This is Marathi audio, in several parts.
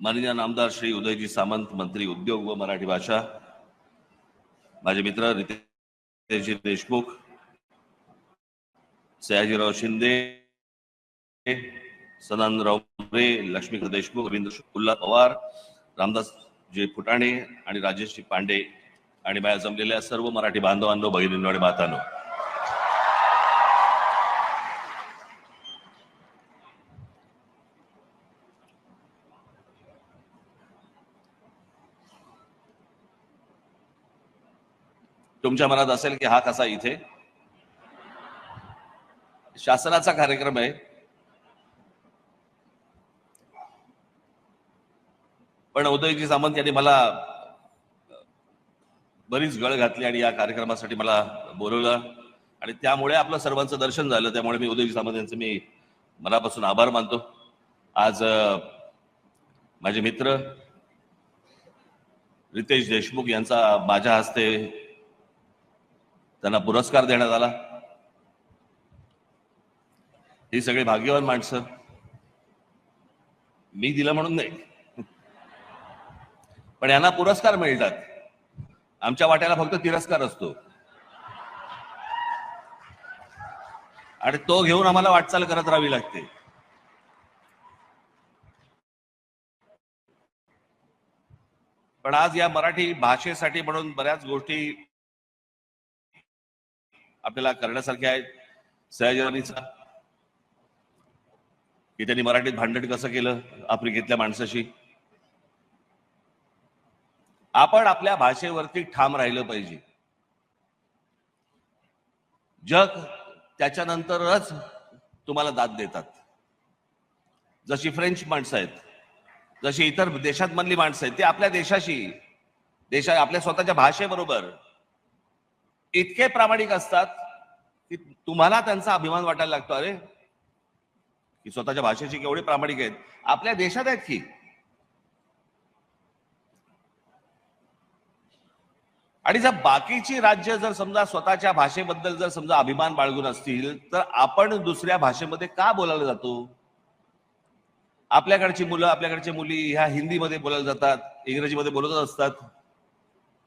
माननीय नामदार श्री उदयजी सामंत मंत्री उद्योग व मराठी भाषा माझे मित्र रितेशजी देशमुख सयाजीराव शिंदे सदानंदराव मोरे लक्ष्मीकांत देशमुख रवींद्र शुक्ला पवार रामदास जे फुटाणे आणि राजेश पांडे आणि माझ्या जमलेल्या सर्व मराठी बांधवांनो भगिनींनो आणि मातांनो. तुमच्या मनात असेल की हा कसा इथे? शासनाचा कार्यक्रम आहे. पण उदयजी सामंत यांनी मला बरीच गळ घातली आणि या कार्यक्रमासाठी मला बोलवलं. आणि त्यामुळे आपलं सर्वांचं दर्शन झालं. त्यामुळे मी उदयजी सामंत यांचे मी मनापासून आभार मानतो. आज माझे मित्र रितेश देशमुख यांचा माझ्या हस्ते त्यांना पुरस्कार देण्यात आला. ही सगळी भाग्यवान माणसं. मी दिलं म्हणून नाही. पण यांना पुरस्कार मिळतात. आमच्या वाट्याला फक्त तिरस्कार असतो. आणि तो घेऊन आम्हाला वाटचाल करत राहावी लागते. पण आज या मराठी भाषेसाठी म्हणून बऱ्याच गोष्टी आपल्याला करण्यासारख्या आहेत. सयाजीराणीचा की त्यांनी मराठीत भांडण कसं केलं आफ्रिकेतल्या माणसाशी? आपण आपल्या भाषेवरती ठाम राहिलं पाहिजे. जग त्याच्यानंतरच तुम्हाला दाद देतात. जशी फ्रेंच माणसं आहेत जशी इतर देशात मधली माणसं आहेत ते आपल्या देशाशी देशा आपल्या स्वतःच्या भाषेबरोबर इतके प्रामाणिक असतात की तुम्हाला त्यांचा अभिमान वाटायला लागतो. अरे की स्वतःच्या भाषेची केवढे प्रामाणिक आहेत. आपल्या देशात आहेत की? आणि जर बाकीची राज्य जर समजा स्वतःच्या भाषेबद्दल जर समजा अभिमान बाळगून असतील तर आपण दुसऱ्या भाषेमध्ये का बोलायला जातो? आपल्याकडची मुलं आपल्याकडची मुली ह्या हिंदीमध्ये बोलायला जातात इंग्रजीमध्ये बोलतच असतात.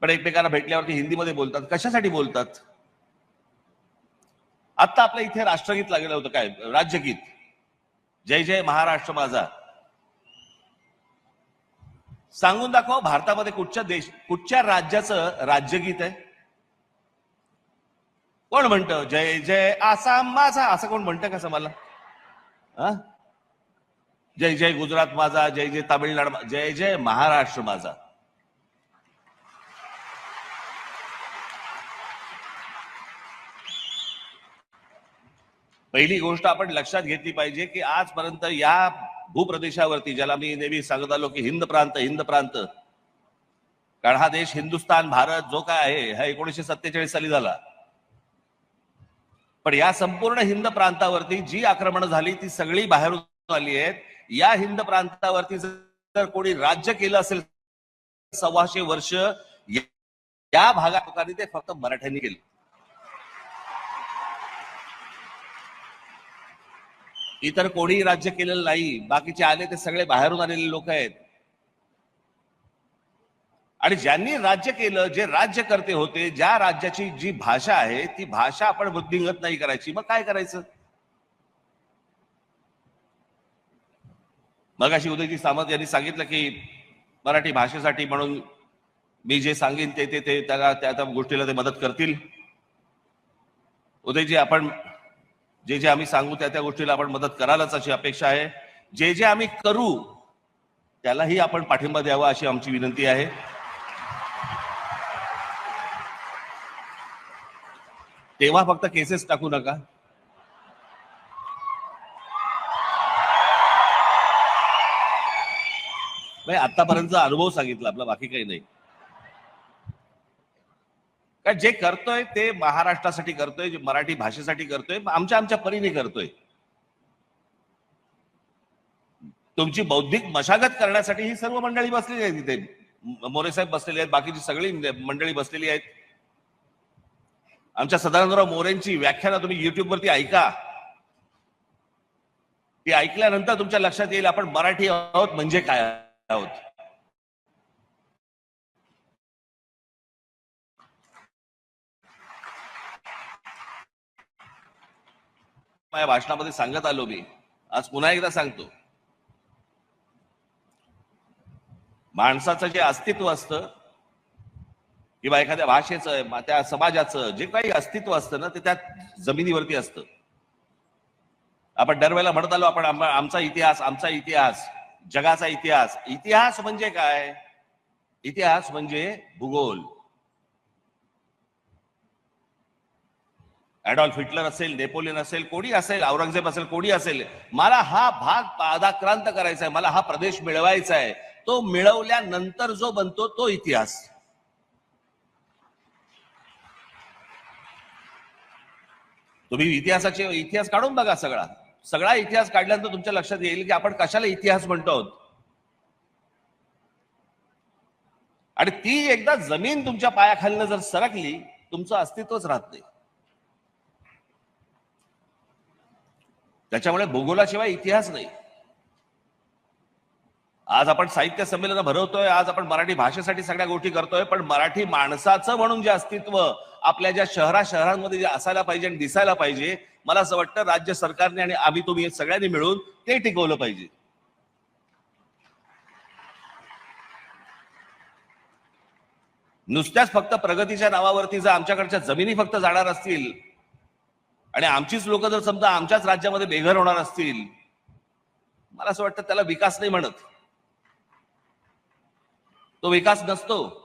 पण एकमेकांना भेटल्यावरती हिंदीमध्ये बोलतात. कशासाठी बोलतात? आता आपल्या इथे राष्ट्रगीत लागलेलं होतं काय? राज्यगीत. जय जय महाराष्ट्र माझा. सांगून दाखव भारतामध्ये कुठच्या देश कुठच्या राज्याचं राज्यगीत आहे? कोण म्हणतं? जय जय आसाम माझा. असं कोण म्हणतं कसं मला? जय जय गुजरात माझा. जय जय तामिळनाडू जय जय महाराष्ट्र माझा. पहिली गोष्ट आपण लक्षात घेतली पाहिजे की आजपर्यंत या भूप्रदेशावरती ज्याला मी नेहमी सांगत आलो की हिंद प्रांत हिंद प्रांत कारण हा देश हिंदुस्थान भारत जो काय आहे हा एकोणीसशे सत्तेचाळीस साली झाला. पण या संपूर्ण हिंद प्रांतावरती जी आक्रमण झाली ती सगळी बाहेरून आली आहेत. या हिंद प्रांतावरती जर कोणी राज्य केलं असेल सव्वाशे वर्ष या- या भागात लोकांनी ते फक्त मराठ्यांनी केलं. इतर कोणीही राज्य केलेलं नाही. बाकीचे आले ते सगळे बाहेरून आलेले लोक आहेत. आणि ज्यांनी राज्य केलं जे राज्य करते होते ज्या राज्याची जी भाषा आहे ती भाषा आपण वृद्धिंगत नाही करायची. मग काय करायचं? मग अशी उदयजी सामंत यांनी सांगितलं की मराठी भाषेसाठी म्हणून मी जे सांगेन ते ते ते त्याला त्या त्या गोष्टीला ते मदत करतील. उदयजी आपण जे जे आम्ही सांगू त्या त्या गोष्टीला आपण मदत करालच अशी अपेक्षा आहे. जे जे आम्ही करू त्यालाही आपण पाठिंबा द्यावा अशी आमची विनंती आहे. तेव्हा फक्त केसेस टाकू नका. नाही आतापर्यंतचा अनुभव सांगितला आपला बाकी काही नाही. कारण जे करतोय ते महाराष्ट्रासाठी करतोय जे मराठी भाषेसाठी करतोय आमच्या आमच्या परीने करतोय. तुमची बौद्धिक मशागत करण्यासाठी ही सर्व मंडळी बसलेली आहेत तिथे मोरे साहेब बसलेले आहेत बाकीची सगळी मंडळी बसलेली आहेत. आमच्या सदानंदराव मोरेंची व्याख्याना तुम्ही युट्यूबवरती ऐका. ती ऐकल्यानंतर तुमच्या लक्षात येईल आपण मराठी आहोत म्हणजे काय आहोत. माझ्या भाषणामध्ये सांगत आलो मी. आज पुन्हा एकदा सांगतो. माणसाचं जे अस्तित्व असतं किंवा एखाद्या भाषेचं त्या समाजाचं जे काही अस्तित्व असतं ना ते त्या जमिनीवरती असतं. आपण दरवेळेला म्हणत आलो आपण आमचा इतिहास आमचा इतिहास जगाचा इतिहास. इतिहास म्हणजे काय? इतिहास म्हणजे भूगोल. ॲडॉल्फ हिटलर असेल नेपोलियन असेल कोणी असेल औरंगजेब असेल कोणी असेल मला हा भाग पादाक्रांत करायचा आहे मला हा प्रदेश मिळवायचा आहे. तो मिळवल्यानंतर जो बनतो तो इतिहास. तुम्ही इतिहासाचे इतिहास काढून बघा सगळा. सगळा इतिहास काढल्यानंतर तुमच्या लक्षात येईल की आपण कशाला इतिहास म्हणतो? आहोत आणि ती एकदा जमीन तुमच्या पायाखालनं जर सरकली तुमचं अस्तित्वच राहत नाही. त्याच्यामुळे भूगोलाशिवाय इतिहास नाही. आज आपण साहित्य संमेलन भरवतोय आज आपण मराठी भाषेसाठी सगळ्या गोष्टी करतोय पण मराठी माणसाचं म्हणून जे अस्तित्व आपल्या ज्या शहरा शहरांमध्ये जे असायला पाहिजे आणि दिसायला पाहिजे मला असं वाटतं राज्य सरकारने आणि आम्ही तुम्ही सगळ्यांनी मिळून ते टिकवलं पाहिजे. नुसत्याच फक्त प्रगतीच्या नावावरती जर आमच्याकडच्या जमिनी फक्त जाणार असतील आणि आमचीच लोक जर समजा आमच्याच राज्यामध्ये बेघर होणार असतील मला असं वाटतं त्याला विकास नाही म्हणत. तो विकास नसतो.